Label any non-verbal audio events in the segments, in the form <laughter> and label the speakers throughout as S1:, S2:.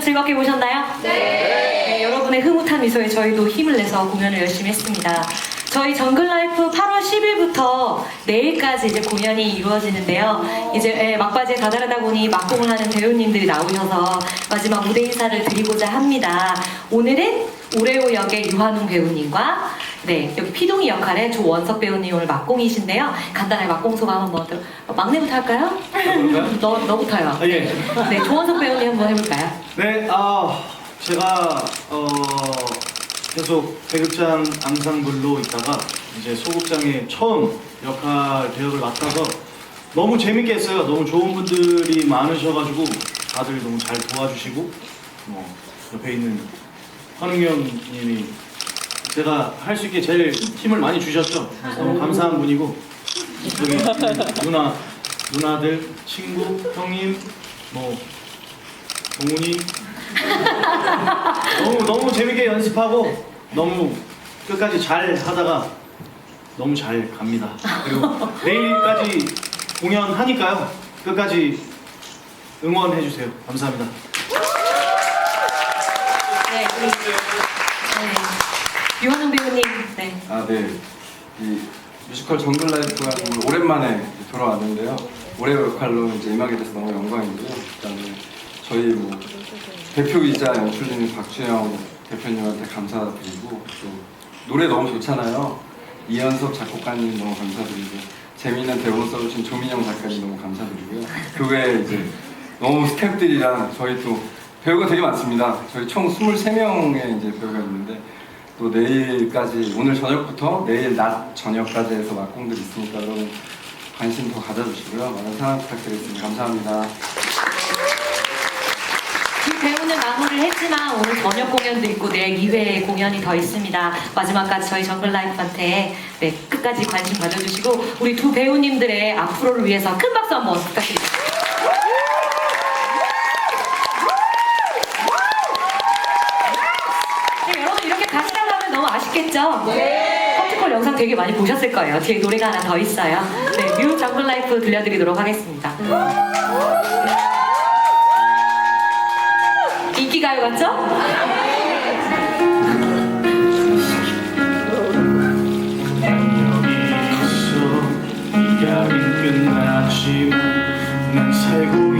S1: 즐겁게 보셨나요? 네. 네, 여러분의 흐뭇한 미소에 저희도 힘을 내서 공연을 열심히 했습니다. 저희 정글라이프 8월 10일부터 내일까지 이제 공연이 이루어지는데요. 이제 예, 막바지에 다다르다 보니 막공을 하는 배우님들이 나오셔서 마지막 무대 인사를 드리고자 합니다. 오늘은 오레오역의 유한웅 배우님과 네 여기 피동이 역할의 조원석 배우님 오늘 막공이신데요. 간단하게 막공 소감 한번 들어. 어, 막내부터 할까요? <laughs> 너 너부터요.
S2: 아, 예.
S1: 네 조원석 배우님 한번 해볼까요?
S2: 네, 아, 제가, 어, 계속 배극장 앙상블로 있다가 이제 소극장에 처음 역할 배역을 맡아서 너무 재밌게 했어요. 너무 좋은 분들이 많으셔가지고 다들 너무 잘 도와주시고, 뭐, 옆에 있는 환웅이 형님이 제가 할 수 있게 제일 힘을 많이 주셨죠. 너무 감사한 분이고, 여기 누나, 누나들, 친구, 형님, 뭐, 동훈이 너무 너무 재밌게 연습하고 너무 끝까지 잘 하다가 너무 잘 갑니다. 그리고 내일까지 공연하니까요. 끝까지 응원해 주세요. 감사합니다.
S1: 네, 네. 유한웅 배우님, 네.
S3: 아, 네. 이 뮤지컬 정글 라이프가 정말 오랜만에 돌아왔는데요. 올해 역할로 이제 임하게 돼서 너무 영광이고요. 그다음에 저희 뭐 대표이자 연출진 박주영 대표님한테 감사드리고 또 노래 너무 좋잖아요. 이현석 작곡가님 너무 감사드리고 재미있는 대본 써주신 조민영 작가님 너무 감사드리고요. 그 외에 이제 너무 스태프들이랑 저희 또 배우가 되게 많습니다. 저희 총 23명의 이제 배우가 있는데 또 내일까지 오늘 저녁부터 내일 낮 저녁까지 해서 막공들 있으니까 여러분 관심 더 가져주시고요. 많은 사랑 부탁드리겠습니다. 감사합니다.
S1: 이 배우는 마무리를 했지만 오늘 저녁 공연도 있고 내일 2회 공연이 더 있습니다. 마지막까지 저희 정글라이프한테 네, 끝까지 관심 가져주시고 우리 두 배우님들의 앞으로를 위해서 큰 박수 한번 부탁드립니다. 네, 여러분 이렇게 같이 나가면 너무 아쉽겠죠? 네. 커피콜 영상 되게 많이 보셨을 거예요. 뒤에 노래가 하나 더 있어요. 네, 뮤 정글 라이프 들려드리도록 하겠습니다. 인기가요 맞죠?
S2: 여기서 이야기는 끝났지만 난 살고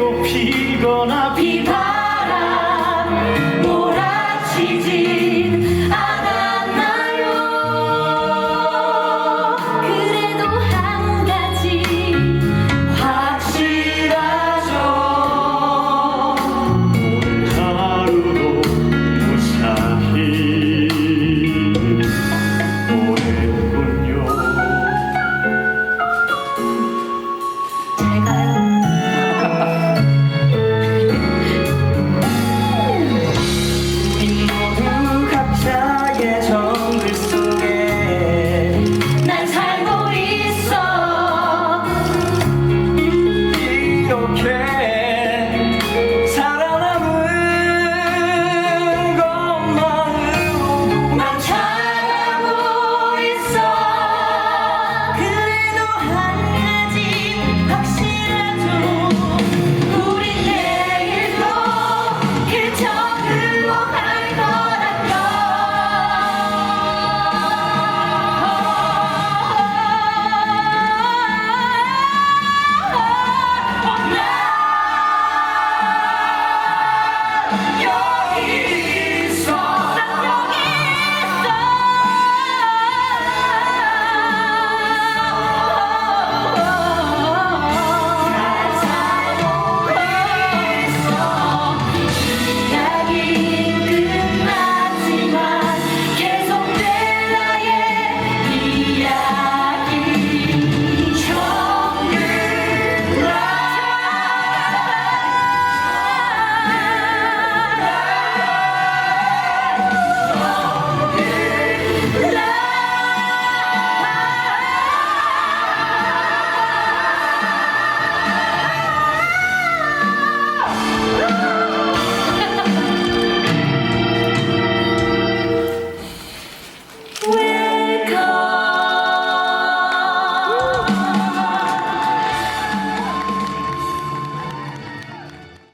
S2: 비거나 비바람 몰아치지